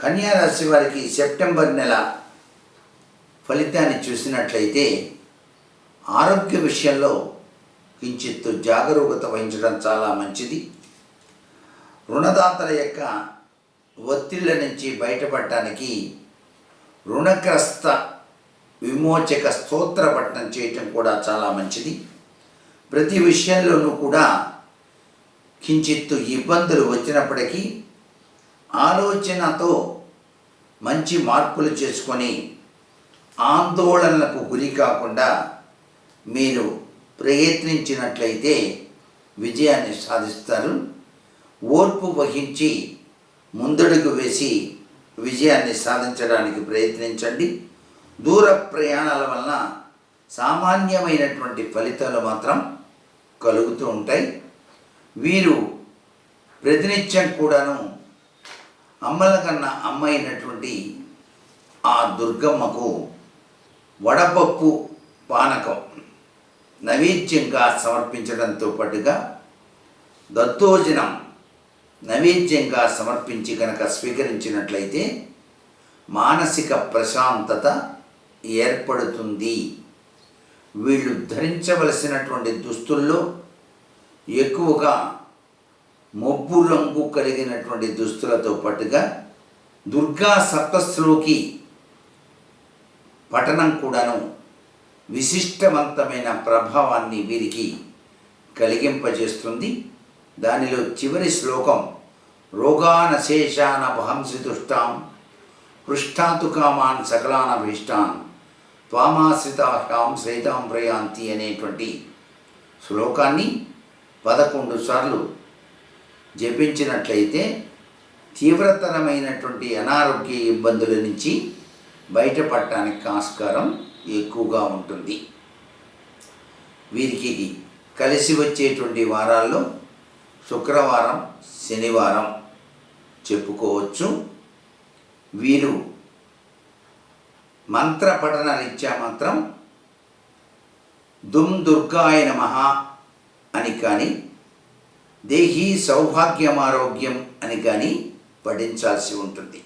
కన్యారాశి వారికి సెప్టెంబర్ నెల ఫలితాన్ని చూసినట్లయితే ఆరోగ్య విషయంలో కించిత్తు జాగరూకత వహించడం చాలా మంచిది. రుణదాతల యొక్క ఒత్తిళ్ళ నుంచి బయటపడటానికి రుణగ్రస్త విమోచక స్తోత్ర పఠనం చేయటం కూడా చాలా మంచిది. ప్రతి విషయంలోనూ కూడా కించిత్తు ఇబ్బందులు వచ్చినప్పటికీ ఆలోచనతో మంచి మార్పులు చేసుకొని ఆందోళనలకు గురి కాకుండా మీరు ప్రయత్నించినట్లయితే విజయాన్ని సాధిస్తారు. ఓర్పు వహించి ముందడుగు వేసి విజయాన్ని సాధించడానికి ప్రయత్నించండి. దూర ప్రయాణాల వలన సామాన్యమైనటువంటి ఫలితాలు మాత్రం కలుగుతూ ఉంటాయి. వీరు ప్రతినిత్యం కూడాను అమ్మల కన్నా అమ్మ అయినటువంటి ఆ దుర్గమ్మకు వడపప్పు పానకం నైవేద్యంగా సమర్పించడంతో పాటుగా దత్తోజనం నైవేద్యంగా సమర్పించి కనుక స్వీకరించినట్లయితే మానసిక ప్రశాంతత ఏర్పడుతుంది. వీళ్ళు ధరించవలసినటువంటి దుస్తుల్లో ఎక్కువగా మబ్బు రంగు కలిగినటువంటి దుస్తులతో పాటుగా దుర్గా సప్తశ్లోకి పఠనం కూడాను విశిష్టవంతమైన ప్రభావాన్ని వీరికి కలిగింపజేస్తుంది. దానిలో చివరి శ్లోకం రోగానశేషాన భంసి దుష్టాం పృష్ఠాతు కామాన్ సకలానభీష్టాన్ త్వామాశ్రితాహ్యాం శ్రైతాం ప్రయాంతి అనేటువంటి శ్లోకాన్ని పదకొండు సార్లు జపించినట్లయితే తీవ్రతరమైనటువంటి అనారోగ్య ఇబ్బందుల నుంచి బయటపడటానికి ఆస్కారం ఎక్కువగా ఉంటుంది. వీరికి కలిసి వచ్చేటువంటి వారాల్లో శుక్రవారం శనివారం చెప్పుకోవచ్చు. వీరు మంత్ర పఠన రీత్యా మాత్రం దుమ్ దుర్గాయ మహా అని కానీ దేహీ సౌభాగ్యమారోగ్యం అని కానీ పఠించాల్సి ఉంటుంది.